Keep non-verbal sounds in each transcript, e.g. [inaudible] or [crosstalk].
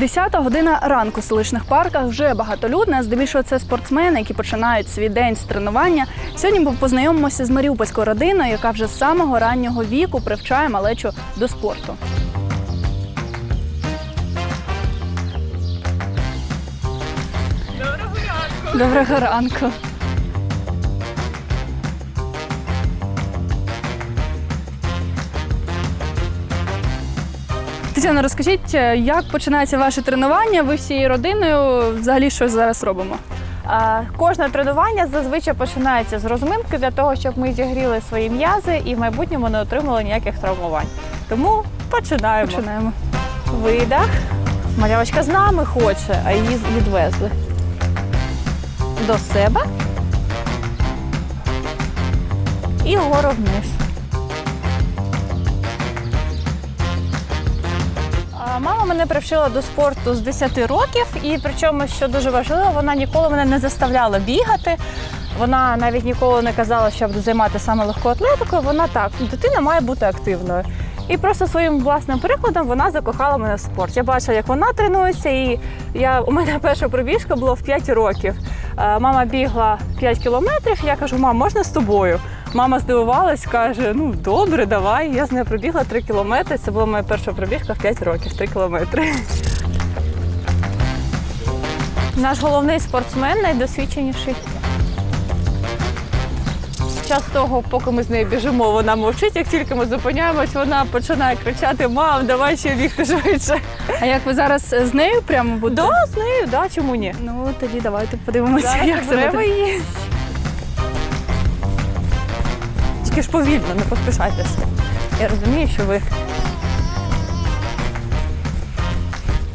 Десята година ранку в селищних парках вже багатолюдна. Здебільшого це спортсмени, які починають свій день з тренування. Сьогодні ми познайомимося з маріупольською родиною, яка вже з самого раннього віку привчає малечу до спорту. Доброго ранку. Тетяна, розкажіть, е, як починається ваше тренування? Ви всією родиною взагалі що зараз робимо? Кожне тренування зазвичай починається з розминки для того, щоб ми зігріли свої м'язи і в майбутньому не отримали ніяких травмувань. Тому починаємо. Починаємо. Видах. Малявочка з нами хоче, а її відвезли. До себе. І вгору вниз. Мене привчила до спорту з 10 років, і причому, що дуже важливо, вона ніколи мене не заставляла бігати. Вона навіть ніколи не казала, що я буду займатися саме легкою атлетикою. Вона так, дитина має бути активною. І просто своїм власним прикладом вона закохала мене в спорт. Я бачила, як вона тренується, і я, у мене [laughs] перша пробіжка була в 5 років. Е, Мама бігла 5 кілометрів, я кажу, мам, можна з тобою? Мама здивувалась, каже: ну добре, давай. Я з нею пробігла 3 кілометри. Це була моя перша пробіжка в 5 років, 3 кілометри. Наш головний спортсмен найдосвідченіший. Час того, поки ми з нею біжимо, вона мовчить. Як тільки ми зупиняємось, вона починає кричати: Мам, давай ще бігти швидше. А як ви зараз з нею прямо будете? Да, з нею, да, чому ні? Ну тоді давайте подивимося, Зараз як це беремо її. Тільки ж повільно, не поспішайтеся. Я розумію, що ви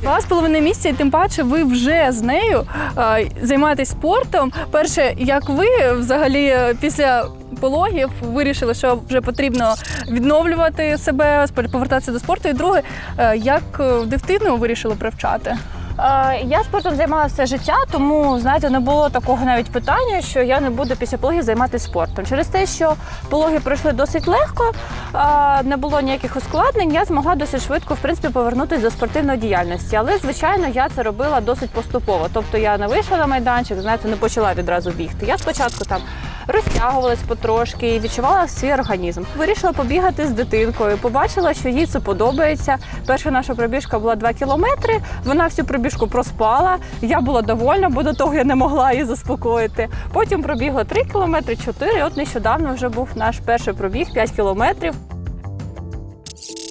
У вас половина місця, і тим паче ви вже з нею е, займаєтесь спортом. Перше, як ви взагалі е, після пологів вирішили, що вже потрібно відновлювати себе, повертатися до спорту. І друге, е, як е, дитину вирішили привчати? Е, Я спортом займалася все життя, тому знаєте, не було такого навіть питання, що я не буду після пологів займатися спортом. Через те, що пологи пройшли досить легко, е, не було ніяких ускладнень, я змогла досить швидко в принципі повернутися до спортивної діяльності. Але звичайно, я це робила досить поступово. Тобто я не вийшла на майданчик, знаєте, не почала відразу бігти. Я спочатку там розтягувалась потрошки і відчувала свій організм. Вирішила побігати з дитинкою. Побачила, що їй це подобається. Перша наша пробіжка була 2 кілометри. Вона всю пробіжку проспала. Я була довольна, бо до того я не могла її заспокоїти. Потім пробігла 3 кілометри, 4. От нещодавно вже був наш перший пробіг 5 кілометрів.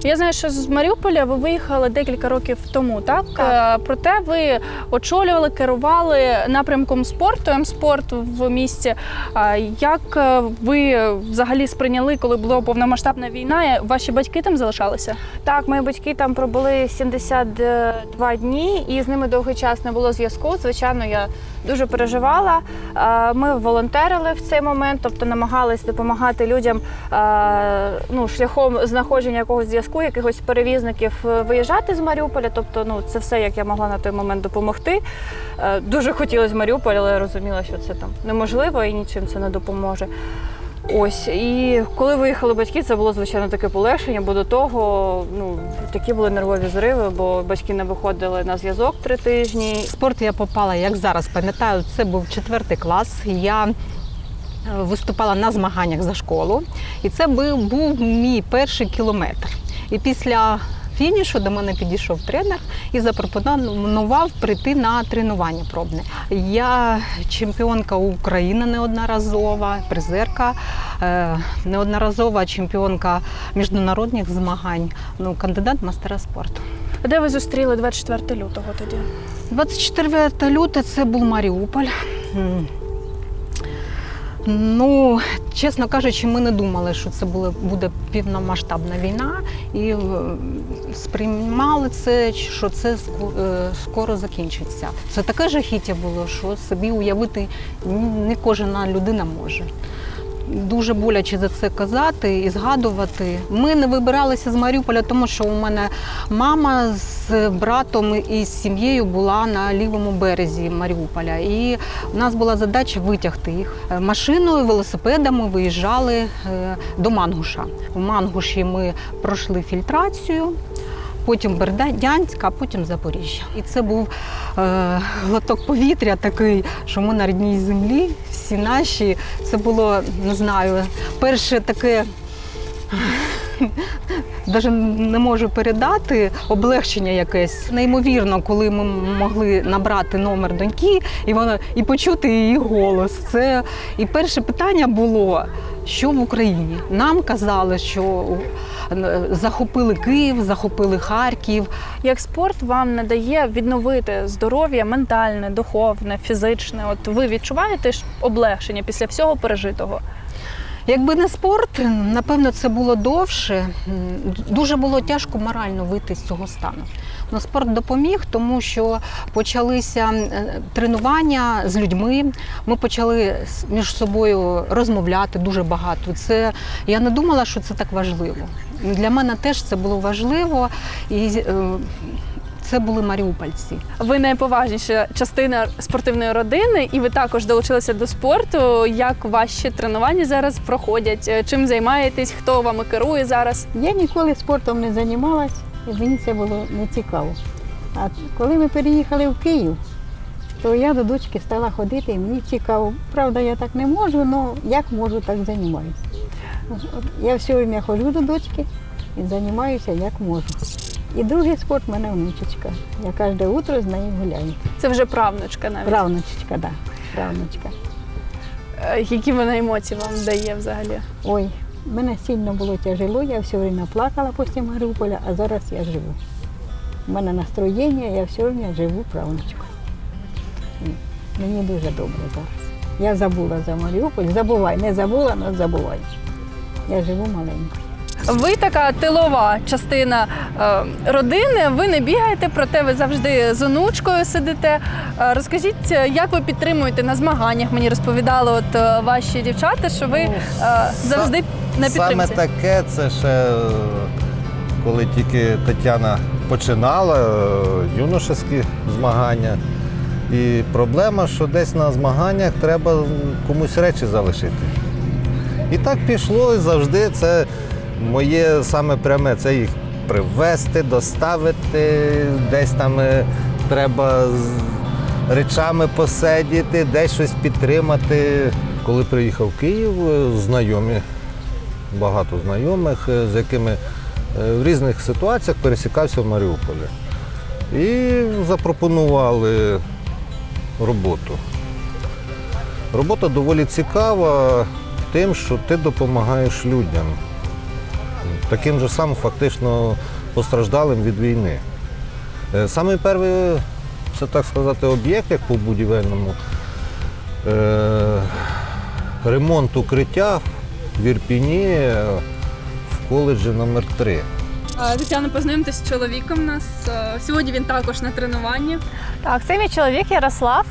Я знаю, що з Маріуполя ви виїхали декілька років тому, так? Так. Е, Проте ви очолювали, керували напрямком спорту, М-спорт в місті. Як е, ви взагалі сприйняли, коли була повномасштабна війна? Ваші батьки там залишалися? Так, мої батьки там пробули 72 дні, і з ними довгий час не було зв'язку. Звичайно, я дуже переживала. Е, Ми волонтерили в цей момент, тобто намагались допомагати людям е, ну, шляхом знаходження якогось зв'язку, якихось перевізників е, виїжджати з Маріуполя. Тобто, ну це все, як я могла на той момент допомогти. Е, Дуже хотілося в Маріуполь, але я розуміла, що це там неможливо і нічим це не допоможе. Ось і коли виїхали батьки, це було звичайно таке полегшення, бо до того ну такі були нервові зриви, бо батьки не виходили на зв'язок три тижні. Спорт я попала, як зараз пам'ятаю, це був четвертий клас. Я е, виступала на змаганнях за школу, і це був мій перший кілометр. І після фінішу до мене підійшов тренер і запропонував прийти на тренування пробне. Я чемпіонка України неодноразова, призерка, е, неодноразова чемпіонка міжнародних змагань, ну, кандидат мастера спорту. Де ви зустріли 24 лютого тоді? 24 лютого це був Маріуполь. Ну, чесно кажучи, ми не думали, що це буде, буде повномасштабна війна, і е, сприймали це, що це е, скоро закінчиться. Це таке жахіття було, що собі уявити не кожна людина може. Дуже боляче за це казати і згадувати. Ми не вибиралися з Маріуполя, тому що у мене мама з братом і з сім'єю була на лівому березі Маріуполя. І у нас була задача витягти їх. Е, Машиною, велосипедами виїжджали е, до Мангуша. У Мангуші ми пройшли фільтрацію. Потім Бердянськ, а потім Запоріжжя. І це був е, глоток повітря такий, що ми на рідній землі, всі наші. Це було, не знаю, перше таке. [laughs] Навіть не можу передати облегчення якесь. Неймовірно, коли ми могли набрати номер доньки і вона і почути її голос. Це і перше питання було: що в Україні? Нам казали, що е, захопили Київ, захопили Харків. Як спорт вам не дає відновити здоров'я ментальне, духовне, фізичне? От ви відчуваєте облегшення після всього пережитого? Якби не спорт, напевно, це було довше. Дуже було тяжко морально вийти з цього стану. Но спорт допоміг, тому що почалися е, тренування з людьми. Ми почали між собою розмовляти дуже багато. Це я не думала, що це так важливо. Для мене теж це було важливо, і е, це були маріупольці. Ви найповажніша частина спортивної родини, і ви також долучилися до спорту. Як ваші тренування зараз проходять? Чим займаєтесь? Хто вами керує зараз? Я ніколи спортом не займалась, і мені це було не цікаво. А коли ми переїхали в Київ, то я до дочки стала ходити, і мені цікаво. Правда, я так не можу, але як можу, так займаюся. Я все время ходжу до дочки і займаюся як можу. І другий спорт в мене внучечка. Я кожне утро з нею гуляю. Це вже правнучка навіть. Правнучечка, так. Да, правнучка. Е, Які вона емоції вам дає взагалі? Ой, мене сильно було тяжело, я все время плакала після Маріуполя, а зараз я живу. У мене настроєння, я все время живу правнучкою. М, Мені дуже добре зараз. Я забула за Маріуполь, забувай, не забула, але забувай. Я живу маленько. Ви така тилова частина е, родини. Ви не бігаєте, проте ви завжди з онучкою сидите. Е, розкажіть, е, як ви підтримуєте на змаганнях? Мені розповідали от ваші дівчата, що ви е, завжди на Саме таке, це ще коли тільки Тетяна починала юношеські змагання. І проблема, що десь на змаганнях треба комусь речі залишити. І так пішло, і завжди це моє саме пряме, це їх привезти, доставити, десь там е, треба з речами посидіти, десь щось підтримати. Коли приїхав в Київ, е, знайомі багато знайомих, е, з якими в різних ситуаціях пересікався в Маріуполі. І запропонували роботу. Робота доволі цікава тим, що ти допомагаєш людям, таким же самим фактично постраждалим від війни. Е, Саме перший, це так сказати, об'єкт, як по будівельному, е, ремонт укриття в Ірпіні е, в коледжі номер 3 Е, Тетяна, познайомтесь з чоловіком у нас. Сьогодні він також на тренуванні. Так, це мій чоловік Ярослав.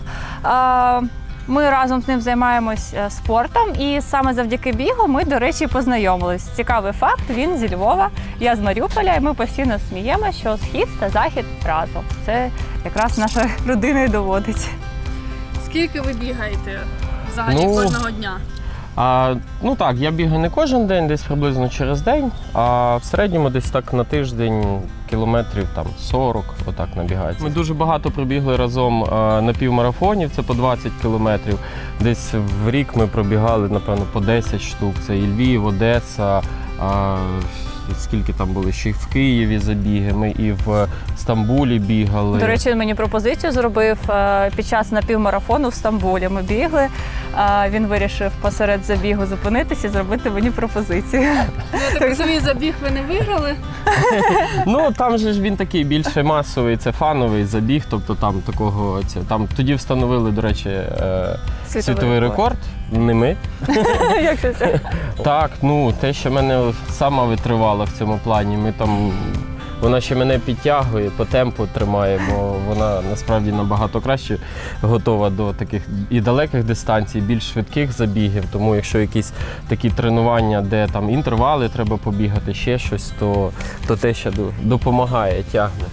Ми разом з ним займаємось е, спортом, і саме завдяки бігу ми, до речі, познайомились. Цікавий факт: він зі Львова, я з Маріуполя, і ми постійно сміємо, що схід та захід разом. Це якраз наша [laughs] родина і доводить. Скільки ви бігаєте взагалі Ну, кожного дня? А, ну так, я бігаю не кожен день, десь приблизно через день, а в середньому десь так на тиждень кілометрів там 40, отак набігається. Ми дуже багато пробігли разом на півмарафонів, це по 20 кілометрів. Десь в рік ми пробігали, напевно, по 10 штук. Це і Львів, Одеса. А, скільки там були ще й в Києві забіги. Ми і в Стамбулі бігали. До речі, він мені пропозицію зробив е, під час напівмарафону в Стамбулі. Ми бігли. Він вирішив посеред забігу зупинитися і зробити мені пропозицію. Я так [laughs] розумію, забіг ви не виграли. [laughs] Ну там же ж він такий більше масовий, це фановий забіг, тобто там такого це там тоді встановили, до речі, е, світовий, рекорд. Не ми. [laughs] Як це це? Так, ну те, що мене сама витривала в цьому плані. Ми там. Вона ще мене підтягує, по темпу тримає, бо вона насправді набагато краще готова до таких і далеких дистанцій, більш швидких забігів. Тому якщо якісь такі тренування, де там інтервали треба побігати, ще щось, то, то те ще допомагає, тягне.